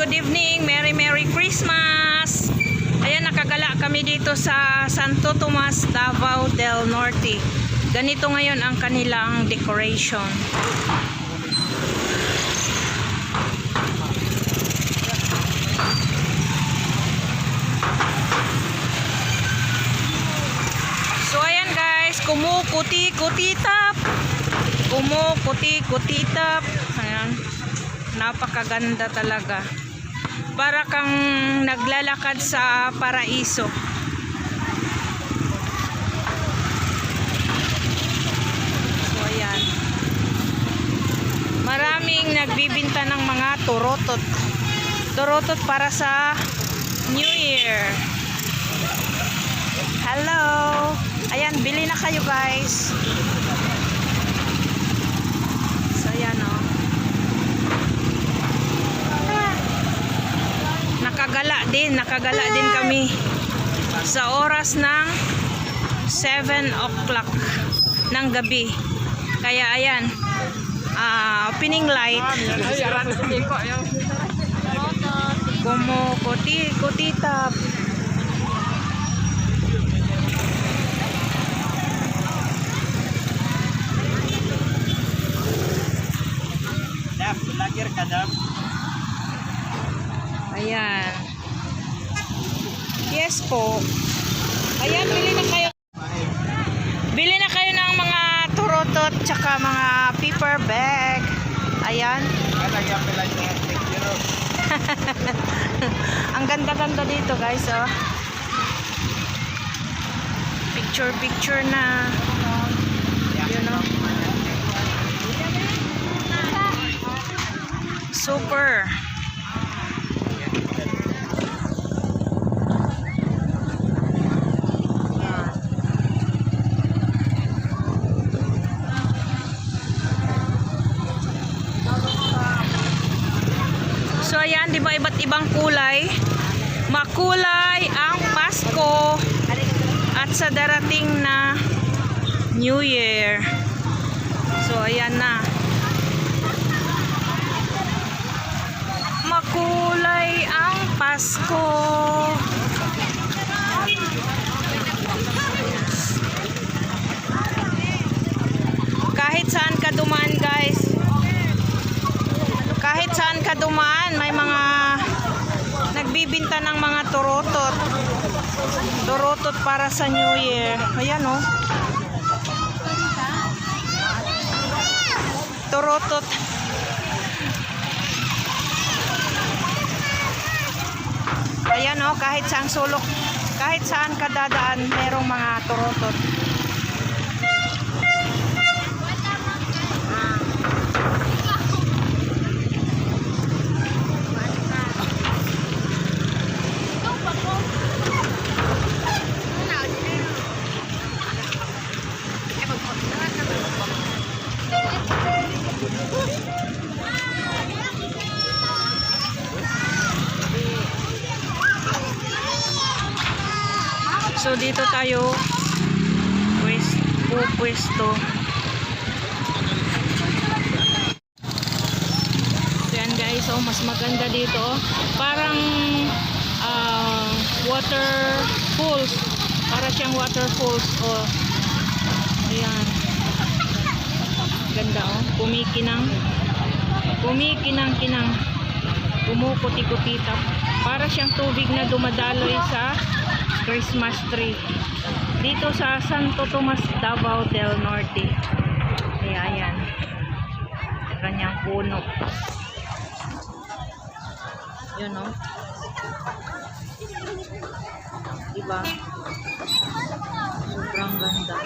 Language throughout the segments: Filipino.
good evening. Merry Merry Christmas. Ayan, nakagala kami dito sa Santo Tomas, Davao del Norte. Ganito ngayon ang kanilang decoration. So ayan guys, kumukuti-kutitap. Kumukuti-kutitap. Ayan. Napakaganda talaga. Para kang naglalakad sa paraiso. So ayan. Maraming nagbibinta ng mga turotot. Turotot para sa New Year. Hello! Ayan, bili na kayo guys. So, ayan o. Nakagala din, nakagala din kami sa oras ng 7 o'clock ng gabi. Kaya ayan, ah, opening light. Kumukuti, kutitap. Dap, lagir ka, Dap. Ayan. Yes po. Ayan, bili na kayo. Bili na kayo ng mga turotot tsaka mga paper bag. Ayan. Ang ganda-ganda dito guys, oh. Picture picture na. You know. Super. So ayan, 'di ba iba't ibang kulay? Makulay ang Pasko at sa darating na New Year. So ayan na. Makulay ang Pasko. Kahit saan ka dumaan, guys, kahit saan ka dumaan, nagbibinta ng mga turotot. Turotot para sa New Year. Ayan oh. Turotot. Ayan oh, kahit saan sulok, kahit saan ka dadaan, merong mga turotot. So dito tayo pwes, pupwesto. So yan guys, oh, mas maganda dito. oh. Parang ah, water falls. Para siyang water falls. Oh. Ayan. Ganda oh. Kumikinang. Kumikinang-kinang. Kumukuti-kutitap. Para siyang tubig na dumadaloy sa Christmas tree. Dito sa Santo Tomas, Davao del Norte. Kaya ayan. Kanyang puno. Yun o. Diba? Sobrang ganda.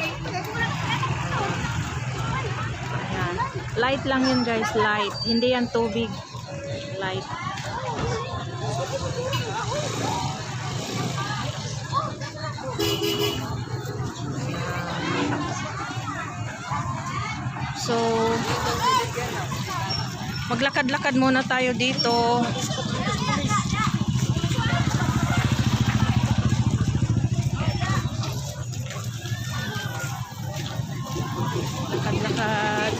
Ayan. Light lang yun guys, light. Hindi yan tubig. Light. So, maglakad-lakad muna tayo dito. Lakad-lakad.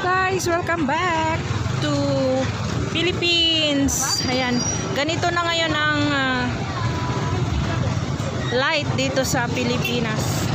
guys! Welcome back to Philippines. Ayan, ganito na ngayon ang ah, light dito sa Pilipinas.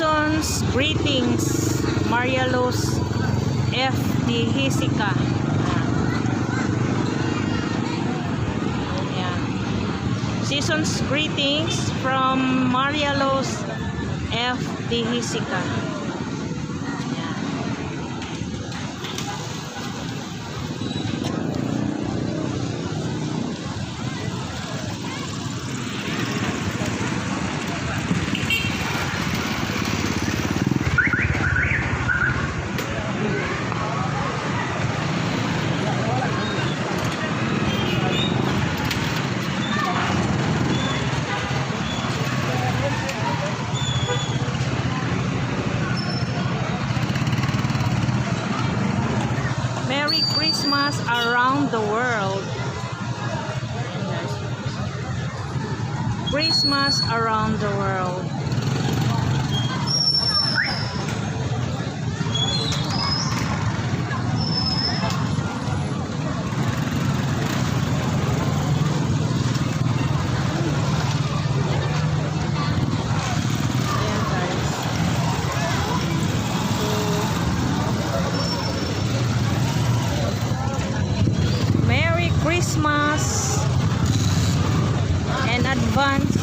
Seasons greetings. Marialos F. D. Hisika. Ayan. Seasons greetings from Marialos F. D. Hisika. Ayan. Merry Christmas around the world. Christmas around the world. Ayan guys. Merry Christmas and advance